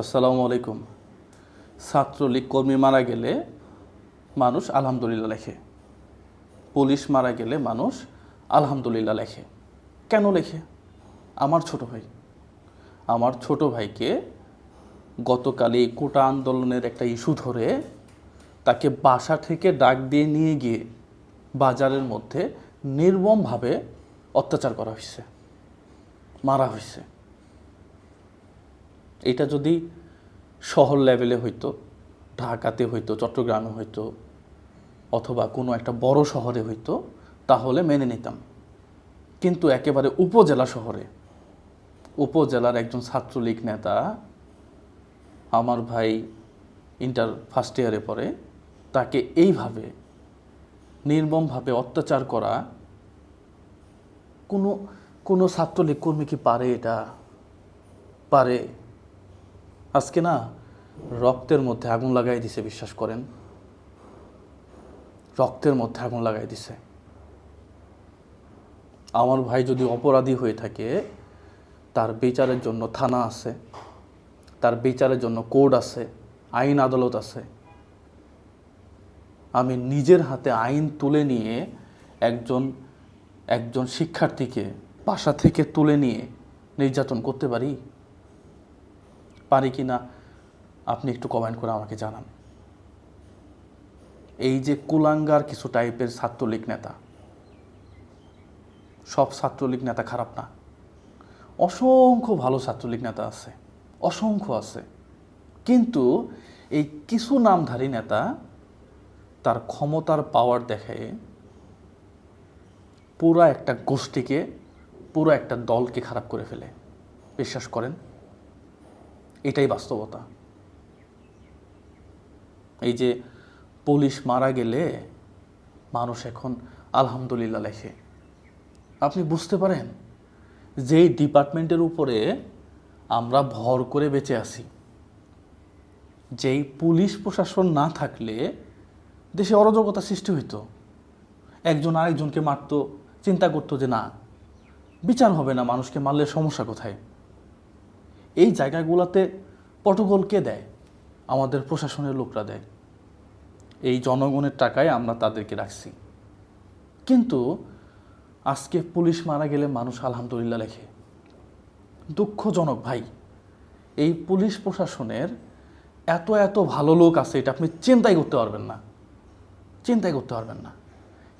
আসসালামু আলাইকুম। ছাত্রলীগ কর্মী মারা গেলে মানুষ আলহামদুলিল্লাহ লেখে। পুলিশ মারা গেলে মানুষ আলহামদুলিল্লাহ লেখে। কেন লেখে? আমার ছোট ভাই। আমার ছোট ভাইকে গতকাল এই কোটা আন্দোলনের একটা ইস্যু ধরে তাকে বাসা থেকে ডাক দিয়ে নিয়ে গিয়ে বাজারের মধ্যে নির্মমভাবে অত্যাচার করা হয়েছে। মারা হয়েছে। এটা যদি শহর লেভেলে হইতো, ঢাকাতে হইতো, চট্টগ্রামে হইতো, অথবা কোনো একটা বড় শহরে হইতো, তাহলে মেনে নিতাম। কিন্তু একেবারে উপজেলা শহরে, উপজেলার একজন ছাত্রলীগ নেতা আমার ভাই ইন্টার ফার্স্ট ইয়ারে পড়ে, তাকে এইভাবে নির্মমভাবে অত্যাচার করা, কোনো কোনো ছাত্রলীগ কর্মী কি পারে এটা? পারে আজকে না রক্তের মধ্যে আগুন লাগাই দিছে, বিশ্বাস করেন। রক্তের মধ্যে আগুন লাগাই দিছে। আমার ভাই যদি অপরাধী হয়ে থাকে, তার বিচারের জন্য থানা আছে, তার বিচারের জন্য কোর্ট আছে, আইন আদালত আছে। আমি নিজের হাতে আইন তুলে নিয়ে একজন একজন শিক্ষার্থীকে বাসা থেকে তুলে নিয়ে নির্যাতন করতে পারি? পারি কি না, আপনি একটু কমেন্ট করে আমাকে জানান। এই যে কুলাঙ্গার কিছু টাইপের ছাত্রলীগ নেতা, সব ছাত্রলীগ নেতা খারাপ না। অসংখ্য ভালো ছাত্রলীগ নেতা আছে, অসংখ্য আছে। কিন্তু এই কিছু নামধারী নেতা, তার ক্ষমতার পাওয়ার দেখায় পুরো একটা গোষ্ঠীকে, পুরো একটা দলকে খারাপ করে ফেলে। বিশ্বাস করেন? এটাই বাস্তবতা। এই যে পুলিশ মারা গেলে মানুষ এখন আলহামদুলিল্লাহ লেখে। আপনি বুঝতে পারেন? যেই ডিপার্টমেন্টের উপরে আমরা ভর করে বেঁচে আছি, যেই পুলিশ প্রশাসন না থাকলে দেশে অরাজকতা সৃষ্টি হইতো। একজন আরেকজনকে মারতো, চিন্তা করতো যে না, বিচার হবে না, মানুষকে মারলে সমস্যা কোথায়? এই জায়গাগুলোতে পটগোল কে দেয়, আমাদের প্রশাসনের লোকরা দেয়। এই জনগণের টাকায় আমরা তাদেরকে রাখছি। কিন্তু আজকে পুলিশ মারা গেলে মানুষ আলহামদুলিল্লাহ লেখে। দুঃখজনক ভাই, এই পুলিশ প্রশাসনের এত এত ভালো লোক আছে, এটা আপনি চিন্তাই করতে পারবেন না। চিন্তাই করতে পারবেন না।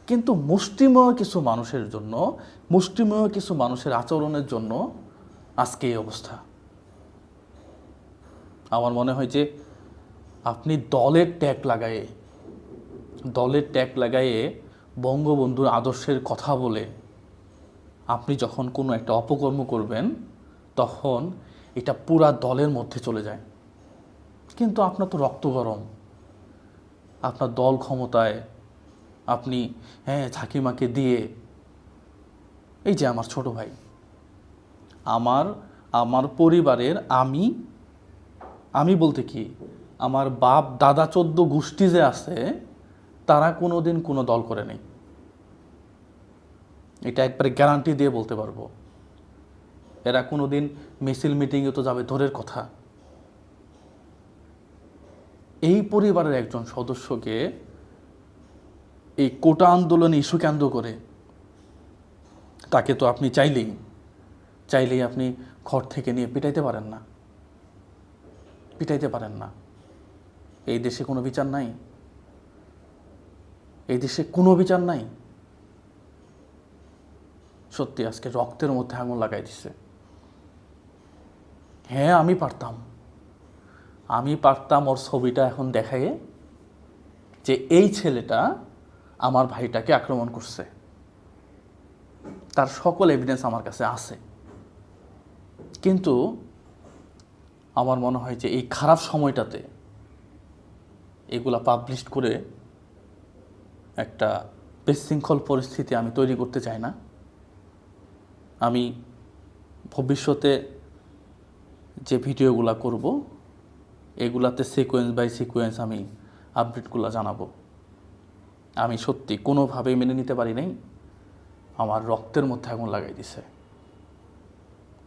কিন্তু মুষ্টিময় কিছু মানুষের জন্য, মুষ্টিময় কিছু মানুষের আচরণের জন্য আজকে এই অবস্থা। আমার মনে হয় যে আপনি দলের ট্যাগ লাগায়ে, দলের ট্যাগ লাগায়ে বঙ্গবন্ধুর আদর্শের কথা বলে আপনি যখন কোনো একটা অপকর্ম করবেন, তখন এটা পুরা দলের মধ্যে চলে যায়। কিন্তু আপনার তো রক্ত গরম। আপনার দল ক্ষমতায় আপনি হ্যাঁ ঝাঁকিমাকে দিয়ে, এই যে আমার ছোট ভাই, আমার আমার পরিবারের আমি আমি বলতে কি, আমার বাপ দাদা চোদ্দ গোষ্ঠী যে আছে, তারা কোনো দিন কোনো দল করে নেই। এটা একবারে গ্যারান্টি দিয়ে বলতে পারব। এরা কোনো দিন মিছিল মিটিংয়ে তো যাবে, ধরের কথা। এই পরিবারের একজন সদস্যকে এই কোটা আন্দোলন ইস্যু কেন্দ্র করে, তাকে তো আপনি চাইলেই চাইলেই আপনি ঘর থেকে নিয়ে পিটাইতে পারেন না। পিটাইতে পারেন না। এই দেশে কোনো বিচার নাই। এই দেশে কোনো বিচার নাই। সত্যি, আজকে রক্তের মধ্যে আঙুল লাগাই দিছে। হ্যাঁ আমি পারতাম। আমি পারতাম ওর ছবিটা এখন দেখায় যে এই ছেলেটা আমার ভাইটাকে আক্রমণ করছে। তার সকল এভিডেন্স আমার কাছে আছে। কিন্তু আমার মনে হয় যে এই খারাপ সময়টাতে এগুলা পাবলিশ করে একটা বিশৃঙ্খল পরিস্থিতি আমি তৈরি করতে চাই না। আমি ভবিষ্যতে যে ভিডিওগুলো করব, এগুলাতে সিকোয়েন্স বাই সিকোয়েন্স আমি আপডেটগুলো জানাব। আমি সত্যি কোনোভাবেই মেনে নিতে পারি নাই। আমার রক্তের মধ্যে আগুন লাগাই দিছে।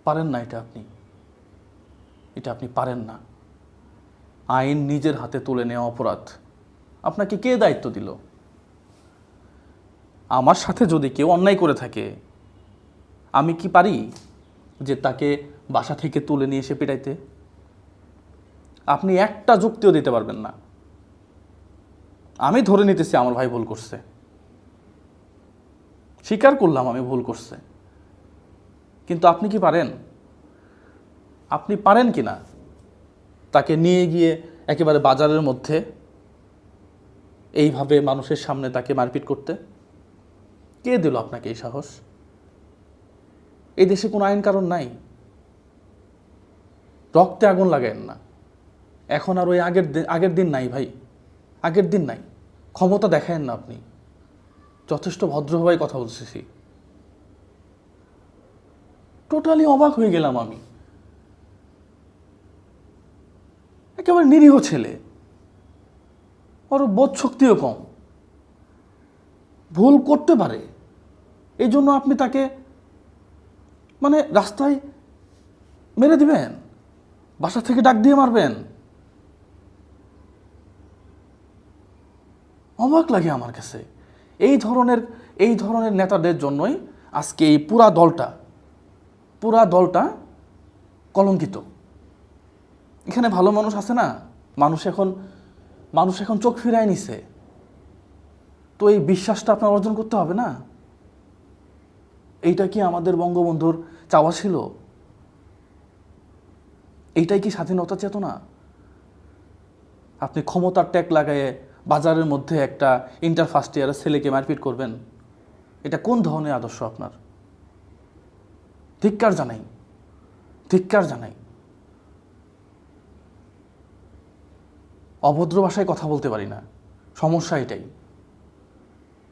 পারেন না এটা আপনি। এটা আপনি পারেন না। আইন নিজের হাতে তুলে নেওয়া অপরাধ। আপনাকে কে দায়িত্ব দিল? আমার সাথে যদি কেউ অন্যায় করে থাকে, আমি কি পারি যে তাকে বাসা থেকে তুলে নিয়ে এসে পিটাইতে? আপনি একটা যুক্তিও দিতে পারবেন না। আমি ধরে নিতেছি আমার ভাই ভুল করছে। স্বীকার করলাম আমি ভুল করছে। কিন্তু আপনি কি পারেন? আপনি পারেন কি না তাকে নিয়ে গিয়ে একেবারে বাজারের মধ্যে এইভাবে মানুষের সামনে তাকে মারপিট করতে? কে দিল আপনাকে এই সাহস? এই দেশে কোনো আইন কারণ নাই। রক্তে আগুন লাগায়েন না। এখন আর ওই আগের দিন আগের দিন নাই ভাই। আগের দিন নাই। ক্ষমতা দেখায়েন না আপনি। যথেষ্ট ভদ্রভাবে কথা বলতেছি টোটালি অবাক হয়ে গেলাম আমি। একেবারে নিরীহ ছেলে। ওর বোধ শক্তিও কম। ভুল করতে পারে। এই জন্য আপনি তাকে মানে রাস্তায় মেরে দিবেন। বাসা থেকে ডাক দিয়ে মারবেন। অবাক লাগে আমার কাছে। এই ধরনের এই ধরনের নেতাদের জন্যই আজকে এই পুরা দলটা পুরা দলটা কলঙ্কিত। এখানে ভালো মানুষ আছে না? মানুষ এখন মানুষ এখন চোখ ফিরায় নিছে। তো এই বিশ্বাসটা আপনার অর্জন করতে হবে না? এইটা কি আমাদের বঙ্গবন্ধুর চাওয়া ছিল? এইটাই কি স্বাধীনতা চেতনা? আপনি ক্ষমতার ট্যাগ লাগায়ে বাজারের মধ্যে একটা ইন্টার ফার্স্ট ইয়ারের ছেলেকে মারপিট করবেন। এটা কোন ধরনের আদর্শ আপনার? ধিক্কার জানাই। ধিক্কার জানাই। অভদ্র ভাষায় কথা বলতে পারি না। সমস্যা এটাই।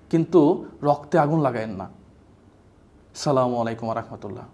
কিন্তু রক্তে আগুন লাগায়েন না। সালামু আলাইকুম রহমতুল্লাহ।